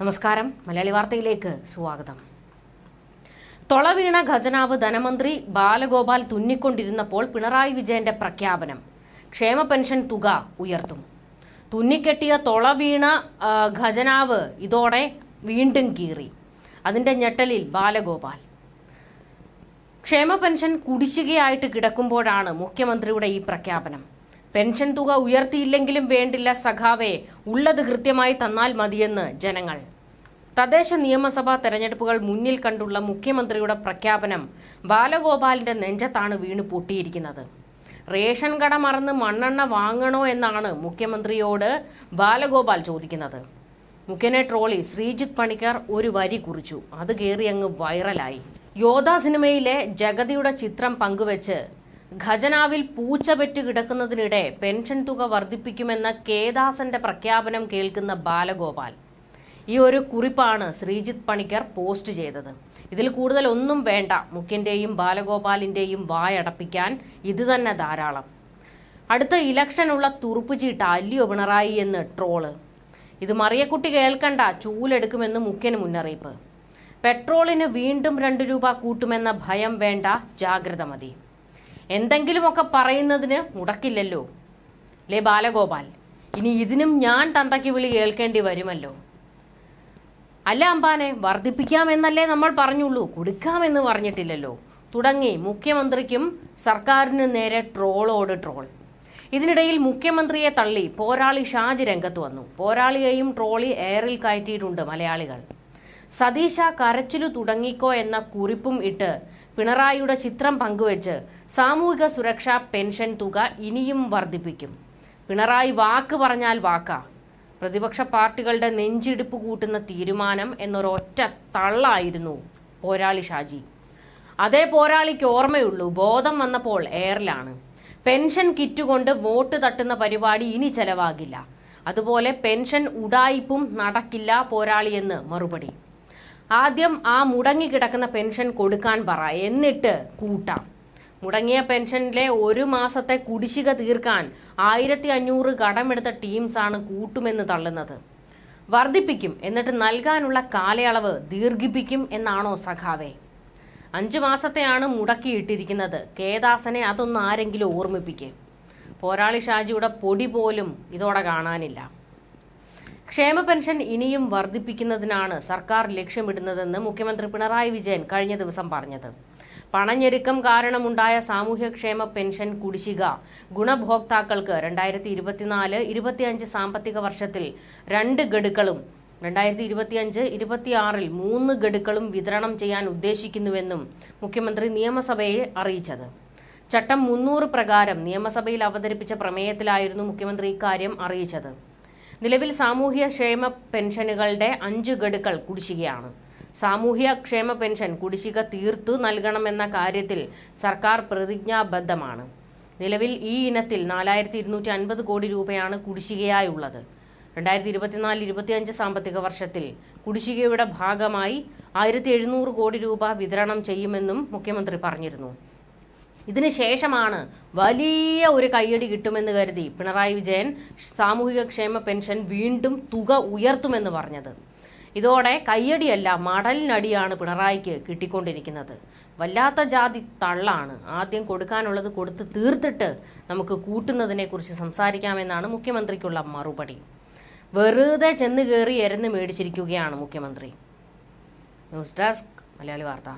നമസ്കാരം. മലയാളി വാർത്തയിലേക്ക് സ്വാഗതം. തൊളവീണ ഖജനാവ് ധനമന്ത്രി ബാലഗോപാൽ തുന്നിക്കൊണ്ടിരുന്നപ്പോൾ പിണറായി വിജയന്റെ പ്രഖ്യാപനം. ക്ഷേമ പെൻഷൻ തുക ഉയർത്തും. തുന്നിക്കെട്ടിയ തൊളവീണ ഖജനാവ് ഇതോടെ വീണ്ടും കീറി. അതിന്റെ ഞെട്ടലിൽ ബാലഗോപാൽ. ക്ഷേമ പെൻഷൻ കുടിശ്ശികയായിട്ട് കിടക്കുമ്പോഴാണ് മുഖ്യമന്ത്രിയുടെ ഈ പ്രഖ്യാപനം. പെൻഷൻ തുക ഉയർത്തിയില്ലെങ്കിലും വേണ്ടില്ല സഖാവെ. ഉള്ളത് കൃത്യമായി തന്നാൽ മതിയെന്ന് ജനങ്ങൾ. തദ്ദേശ നിയമസഭാ തെരഞ്ഞെടുപ്പുകൾ മുന്നിൽ കണ്ടുള്ള മുഖ്യമന്ത്രിയുടെ പ്രഖ്യാപനം ബാലഗോപാലിന്റെ നെഞ്ചത്താണ് വീണ് പൂട്ടിയിരിക്കുന്നത്. റേഷൻ കട മറന്ന് മണ്ണെണ്ണ വാങ്ങണോ എന്നാണ് മുഖ്യമന്ത്രിയോട് ബാലഗോപാൽ ചോദിക്കുന്നത്. മുഖ്യനെ ട്രോളി ശ്രീജിത്ത് പണിക്കർ ഒരു വരി കുറിച്ചു. അത് കയറി അങ്ങ് വൈറലായി. യോധ സിനിമയിലെ ജഗതിയുടെ ചിത്രം പങ്കുവച്ച് ഖജനാവിൽ പൂച്ച പെറ്റ് കിടക്കുന്നതിനിടെ പെൻഷൻ തുക വർദ്ധിപ്പിക്കുമെന്ന കേദാസന്റെ പ്രഖ്യാപനം കേൾക്കുന്ന ബാലഗോപാൽ. ഈ ഒരു കുറിപ്പാണ് ശ്രീജിത്ത് പണിക്കർ പോസ്റ്റ് ചെയ്തത്. ഇതിൽ കൂടുതൽ ഒന്നും വേണ്ട. മുഖ്യന്റെയും ബാലഗോപാലിന്റെയും വായടപ്പിക്കാൻ ഇത് തന്നെ ധാരാളം. അടുത്ത ഇലക്ഷനുള്ള തുറുപ്പുചീട്ട അല്ലയോ പിണറായി എന്ന് ട്രോൾ. ഇത് മറിയക്കുട്ടി കേൾക്കണ്ട. ചൂലെടുക്കുമെന്ന് മുഖ്യന് മുന്നറിയിപ്പ്. പെട്രോളിന് വീണ്ടും രണ്ട് രൂപ കൂട്ടുമെന്ന ഭയം വേണ്ട. ജാഗ്രത മതി. എന്തെങ്കിലുമൊക്കെ പറയുന്നതിന് മുടക്കില്ലല്ലോ. ലേ ബാലഗോപാൽ ഇനി ഇതിനും ഞാൻ തന്തയ്ക്ക് വിളി കേൾക്കേണ്ടി വരുമല്ലോ. അല്ല അമ്പാനെ വർദ്ധിപ്പിക്കാമെന്നല്ലേ നമ്മൾ പറഞ്ഞുള്ളൂ. കൊടുക്കാമെന്ന് പറഞ്ഞിട്ടില്ലല്ലോ. തുടങ്ങി മുഖ്യമന്ത്രിക്കും സർക്കാരിനു നേരെ ട്രോളോട് ട്രോൾ. ഇതിനിടയിൽ മുഖ്യമന്ത്രിയെ തള്ളി പോരാളി ഷാജി രംഗത്ത് വന്നു. പോരാളിയെയും ട്രോളി എയറിൽ കയറ്റിയിട്ടുണ്ട് മലയാളികൾ. സതീശ കരച്ചിലു തുടങ്ങിക്കോ എന്ന കുറിപ്പും ഇട്ട് പിണറായിയുടെ ചിത്രം പങ്കുവച്ച് സാമൂഹിക സുരക്ഷാ പെൻഷൻ തുക ഇനിയും വർദ്ധിപ്പിക്കും. പിണറായി വാക്ക് പറഞ്ഞാൽ വാക്കാ. പ്രതിപക്ഷ പാർട്ടികളുടെ നെഞ്ചിടിപ്പ് കൂട്ടുന്ന തീരുമാനം എന്നൊരൊറ്റ തള്ളായിരുന്നു പോരാളി ഷാജി. അതേ പോരാളിക്ക് ഓർമ്മയുള്ളൂ ബോധം വന്നപ്പോൾ എയറിലാണ്. പെൻഷൻ കിറ്റ് കൊണ്ട് വോട്ട് തട്ടുന്ന പരിപാടി ഇനി ചെലവാകില്ല. അതുപോലെ പെൻഷൻ ഉടായിപ്പും നടക്കില്ല പോരാളിയെന്ന് മറുപടി. ആദ്യം ആ മുടങ്ങിക്കിടക്കുന്ന പെൻഷൻ കൊടുക്കാൻ പറ. എന്നിട്ട് കൂട്ടാം. മുടങ്ങിയ പെൻഷനിലെ ഒരു മാസത്തെ കുടിശ്ശിക തീർക്കാൻ ആയിരത്തി അഞ്ഞൂറ് കടമെടുത്ത ടീംസാണ് കൂട്ടുമെന്ന് തള്ളുന്നത്. വർദ്ധിപ്പിക്കും. എന്നിട്ട് നൽകാനുള്ള കാലയളവ് ദീർഘിപ്പിക്കും എന്നാണോ സഖാവേ? അഞ്ചു മാസത്തെയാണ് മുടക്കിയിട്ടിരിക്കുന്നത്. കേദാസനെ അതൊന്നും ആരെങ്കിലും ഓർമ്മിപ്പിക്കേ. പോരാളി ഷാജിയുടെ പൊടി പോലും ഇതോടെ കാണാനില്ല. ക്ഷേമ പെൻഷൻ ഇനിയും വർദ്ധിപ്പിക്കുന്നതിനാണ് സർക്കാർ ലക്ഷ്യമിടുന്നതെന്ന് മുഖ്യമന്ത്രി പിണറായി വിജയൻ കഴിഞ്ഞ ദിവസം പറഞ്ഞത്. പണഞ്ഞെരുക്കം കാരണമുണ്ടായ സാമൂഹ്യക്ഷേമ പെൻഷൻ കുടിശ്ശിക ഗുണഭോക്താക്കൾക്ക് രണ്ടായിരത്തി ഇരുപത്തിനാല് ഇരുപത്തിയഞ്ച് സാമ്പത്തിക വർഷത്തിൽ രണ്ട് ഗഡുക്കളും രണ്ടായിരത്തി ഇരുപത്തിയഞ്ച് ഇരുപത്തിയാറിൽ മൂന്ന് ഗഡുക്കളും വിതരണം ചെയ്യാൻ ഉദ്ദേശിക്കുന്നുവെന്നും മുഖ്യമന്ത്രി നിയമസഭയെ അറിയിച്ചത്. ചട്ടം മുന്നൂറ് പ്രകാരം നിയമസഭയിൽ അവതരിപ്പിച്ച പ്രമേയത്തിലായിരുന്നു മുഖ്യമന്ത്രി ഇക്കാര്യം അറിയിച്ചത്. നിലവിൽ സാമൂഹ്യ ക്ഷേമ പെൻഷനുകളുടെ അഞ്ച് ഗഡുക്കൾ കുടിശ്ശികയാണ്. സാമൂഹ്യ ക്ഷേമ പെൻഷൻ കുടിശ്ശിക തീർത്തു നൽകണമെന്ന കാര്യത്തിൽ സർക്കാർ പ്രതിജ്ഞാബദ്ധമാണ്. നിലവിൽ ഈ ഇനത്തിൽ നാലായിരത്തി ഇരുന്നൂറ്റി അൻപത് കോടി രൂപയാണ് കുടിശ്ശികയായുള്ളത്. രണ്ടായിരത്തി ഇരുപത്തിനാല് ഇരുപത്തിയഞ്ച് സാമ്പത്തിക വർഷത്തിൽ കുടിശ്ശികയുടെ ഭാഗമായി ആയിരത്തി എഴുന്നൂറ് കോടി രൂപ വിതരണം ചെയ്യുമെന്നും മുഖ്യമന്ത്രി പറഞ്ഞിരുന്നു. ഇതിന് ശേഷമാണ് വലിയ ഒരു കയ്യടി കിട്ടുമെന്ന് കരുതി പിണറായി വിജയൻ സാമൂഹിക ക്ഷേമ പെൻഷൻ വീണ്ടും തുക ഉയർത്തുമെന്ന് പറഞ്ഞത്. ഇതോടെ കയ്യടിയല്ല മടലിനടിയാണ് പിണറായിക്ക് കിട്ടിക്കൊണ്ടിരിക്കുന്നത്. വല്ലാത്ത ജാതി തള്ളാണ്. ആദ്യം കൊടുക്കാനുള്ളത് കൊടുത്ത് തീർത്തിട്ട് നമുക്ക് കൂട്ടുന്നതിനെ കുറിച്ച് സംസാരിക്കാമെന്നാണ് മുഖ്യമന്ത്രിക്കുള്ള മറുപടി. വെറുതെ ചെന്ന് കയറി എരന്ന് മേടിച്ചിരിക്കുകയാണ് മുഖ്യമന്ത്രി. ന്യൂസ് ഡെസ്ക് മലയാളി വാർത്ത.